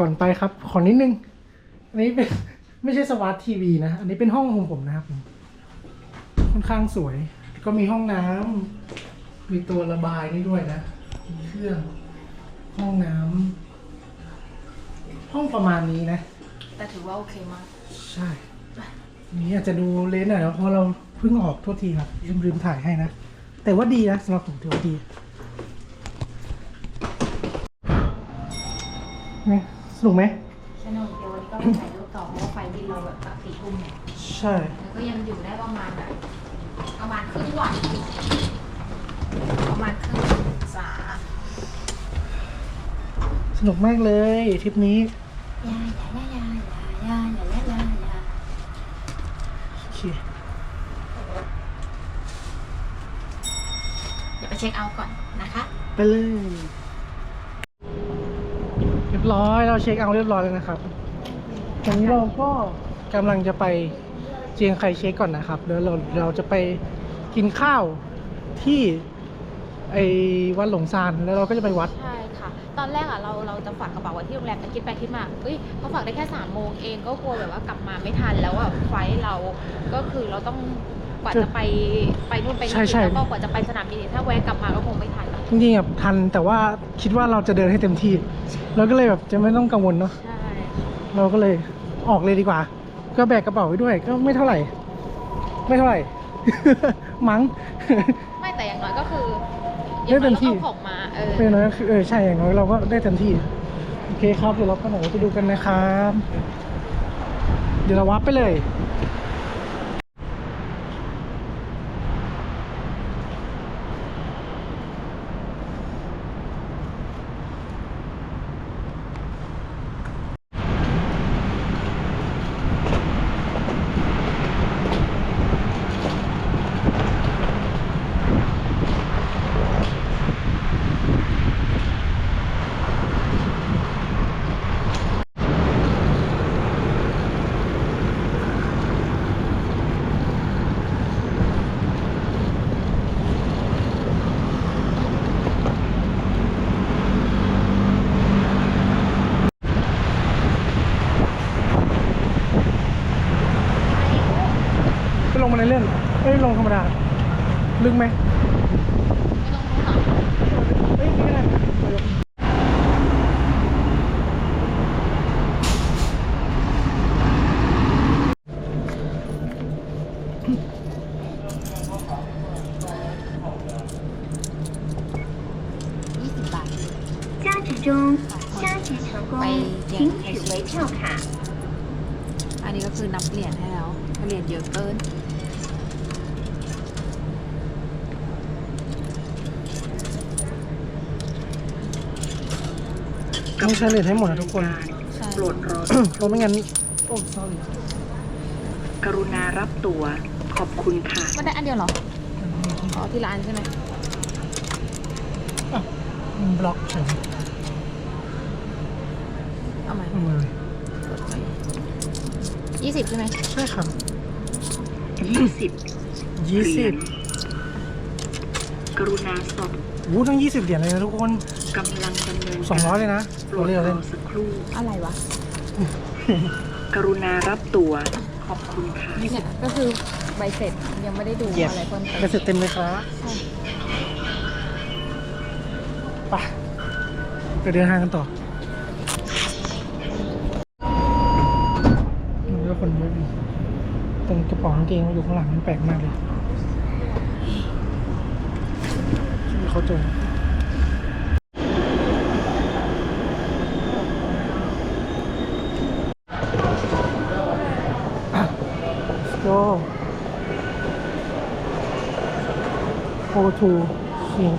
ก่อนไปครับ ขอนิดนึง อันนี้เป็นไม่ใช่สวาร์ททีวีนะ อันนี้เป็นห้องของผมนะครับผมค่อนข้างสวย ก็มีห้องน้ำมีตัวระบายนี่ด้วยนะ มีเครื่อง ห้องน้ำห้องประมาณนี้นะ แต่ถือว่าโอเคมาก ใช่อันนี้อาจจะดูเลนหน่อยนะเพราะเราเพิ่งออกโทษทีครับลืมลืมถ่ายให้นะ แต่ว่าดีนะสำหรับผมถือว่าดีไง สนุกไหมสนุกเดี๋ยววันนี้ก็ไปถ่ายรูปต่อเพราะว่าไฟบินเราแบบตัดสี่ทุ่มใช่ แล้วก็ยังอยู่ได้ประมาณแบบประมาณครึ่งวันประมาณครึ่งสาสนุกมากเลยทริปนี้ยาอย่าอย่าอย่าย่าอย่าอย่าอย่าโอเคเดี๋ยวไปเช็คเอาท์ก่อนนะคะ ไปเลย เรียบร้อยเราเช็คเอาท์เรียบร้อยแล้วนะครับตอนนี้เราก็กำลังจะไปเจียงไคเช็คก่อนนะครับแล้วเราเราจะไปกินข้าวที่ไอ้วัดหลงซานแล้วเราก็จะไปวัด ใช่ค่ะ ตอนแรกอะเราเราจะฝากกระเป๋าไว้ที่โรงแรมแต่คิดไปคิดมาเอ้ยเขาฝากได้แค่สามโมงเองก็กลัวแบบว่ากลับมาไม่ทันแล้วอะไฟล์เราก็คือเราต้องกว่าจะไปไปนู่นไปใช่นี่ใช่ แล้วก็กว่าจะไปสนามบินอีกถ้าแวะกลับมาก็คงไม่ทัน จริงๆแบบทันแต่ว่าคิดว่าเราจะเดินให้เต็มที่ เราก็เลยแบบจะไม่ต้องกังวลเนาะใช่เราก็เลยออกเลยดีกว่า ก็แบกกระเป๋าไว้ด้วย ก็ไม่เท่าไหร่ ไม่เท่าไหร่ มั้ง ไม่แต่อย่างน้อยก็คือได้เต็มที่อาของมาเออเป็นน้อยก็คือเออใช่อย่างน้อยเราก็ได้เต็มที่โอเคครับเดี๋ยวเราก็หนูไปดูกันนะครับ เดี๋ยวเราวับไปเลย ไปล งมาในเล่นเอ้ยลงธรรมดา ลึกไหมเอ้ยนี่ก็ได้加值中，加值成功，请取回票卡。 อันนี้ก็คือนับเหรียญให้แล้วเหรียญเยอะเกิน ต้องใช้เลนให้หมดนะทุกคนใช่โปรดรอเราไม่งั้นโอ้ sorry กรุณารับตัวขอบคุณค่ะมันได้อันเดียวเหรอ อ๋อที่ร้านใช่ไหมอะมันบล็อกเฉยเอาใหม่เอามาเลยยี่สิบใช่ไหมใช่ครับ20ยี่สิบกรุณาสอบ วู้ทั้งยี่สิบเหรียญเลยนะทุกคนกำลังดำเนินสองร้อยเลยนะโปรเราดเรียกรเล่นอสักครู่ อะไรวะกรุณารับตัว ขอบคุณค่ะ เนี่ยก็คือใบเสร็จยังไม่ได้ดูเย็บอะไรเพิ่มเติไปมเสร็จเต็มเลยครับใช่ ไปไปเดินทางกันต่อมันก็คนเยอะดีตรงกระเป๋ากางเกงอยู่ข้างหลังมันแปลกมากเลยที่ เขาเจออะ let's go go to เชียง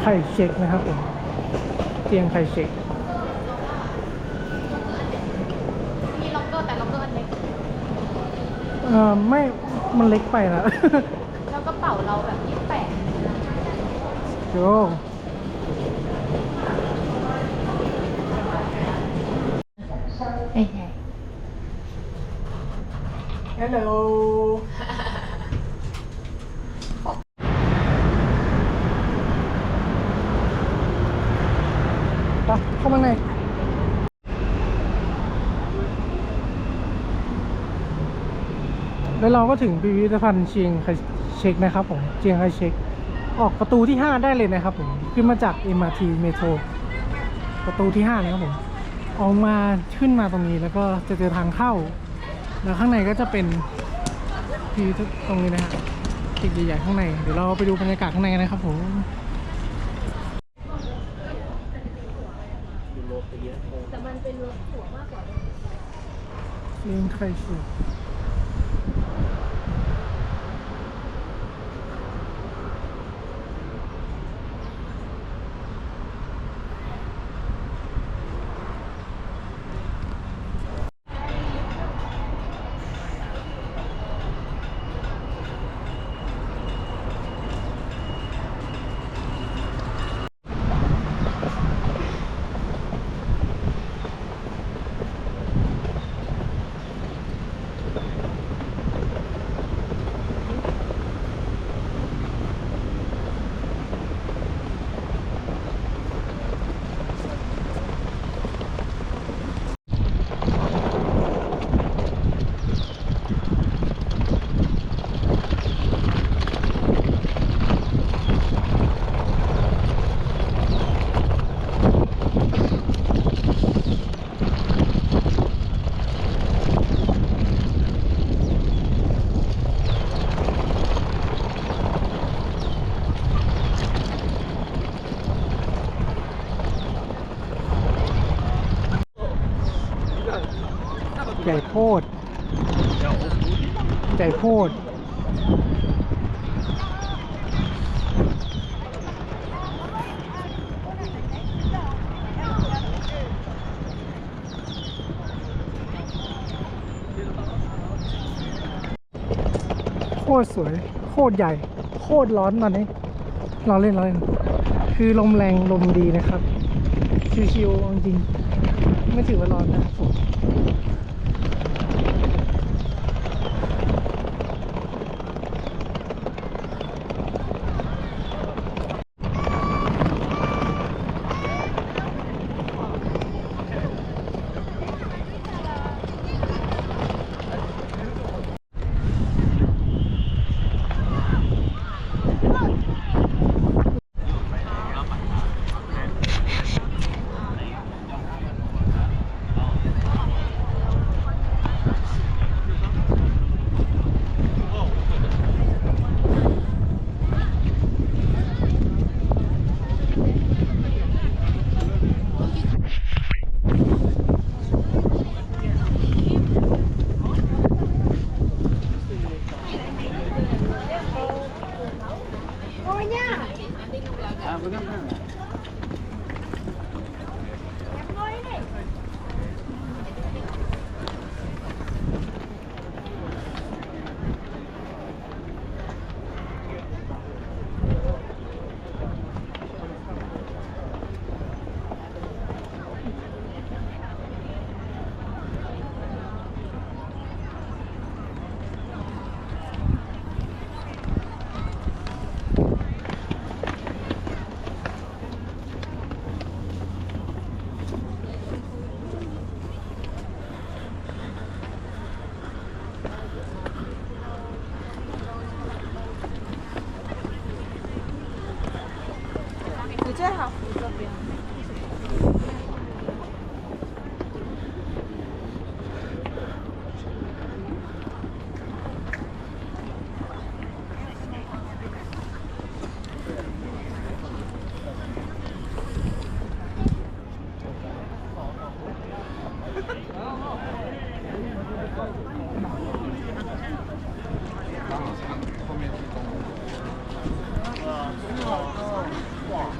ไข่เช็คนะครับผมเตียงไข่เช็คมีล็อกเกอร์แต่ล็อกเกอร์อันเล็กเอ่อไม่ มันเล็กไปนะ โจเฮ้ยฮัลโหลไปเข้ามาในแล้วเราก็ถึงพิพิธภัณฑ์เชียงไคเช็กนะครับผม เชียงไคเช็ก ออกประตูที่ 5 ได้เลยนะครับผม ขึ้นมาจาก MRT เมโทรประตูที่ 5 นะครับผม ออกมาขึ้นมาตรงนี้แล้วก็จะเจอทางเข้า แล้วข้างในก็จะเป็นพิพิธตรงนี้นะฮะตึกใหญ่ๆข้างใน เดี๋ยวเราไปดูบรรยากาศข้างในกันนะครับผมเชียงไคเช็ก ใหญ่โพด ใหญ่โพดโคตรสวย โคตรใหญ่ โคตรร้อนตอนนี้เราเล่นเราเล่น คือลมแรงลมดีนะครับ ชิวๆจริงๆไม่ถือว่าร้อนนะครับผม 你最好扶这边。后面是公路。哇！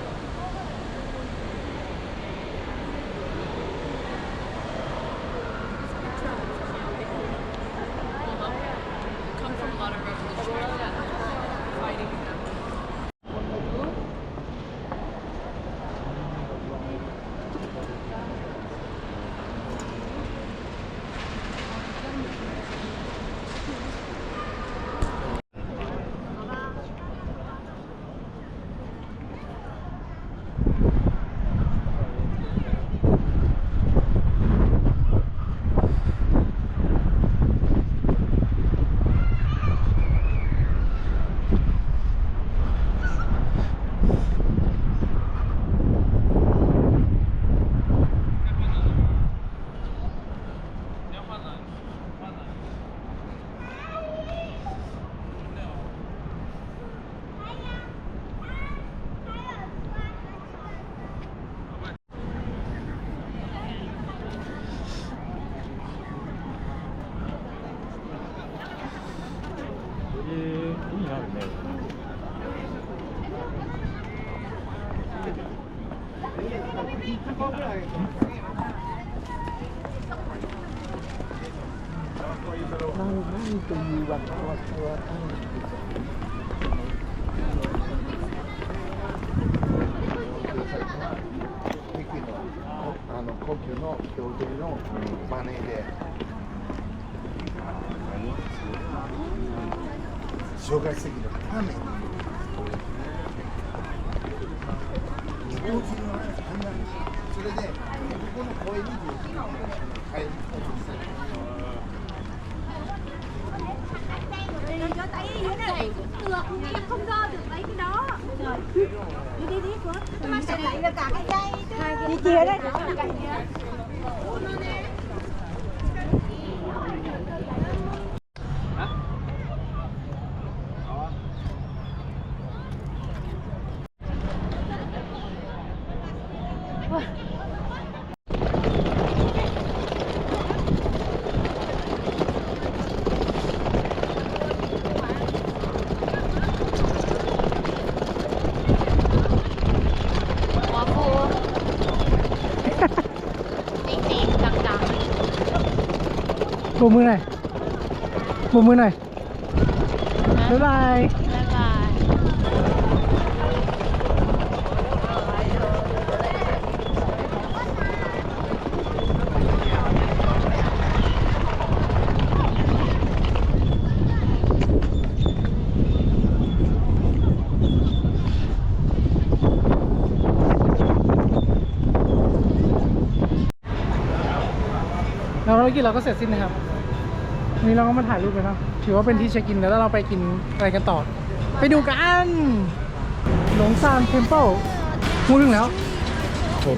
あの故郷の協定のマネーで紹介してきために日本人のそれでここの声に帰ってきた em không đo được mấy cái đó. Đi đi đi của nó sẽ lại được cả cái dây đi chia đấy บมือหน่อยโบมือหน่อยบ๊ายบายบ๊ายบายแล้วภารกิจเราก็เสร็จสิ้นนะครับ นนี้เราก็มาถ่ายรูปกันเนาะถือว่าเป็นที่เช็คอินแล้วเราไปกินอะไรกันต่อ ไปดูกัน หลงซานเทมเพิลพูดถึงแล้วอยู่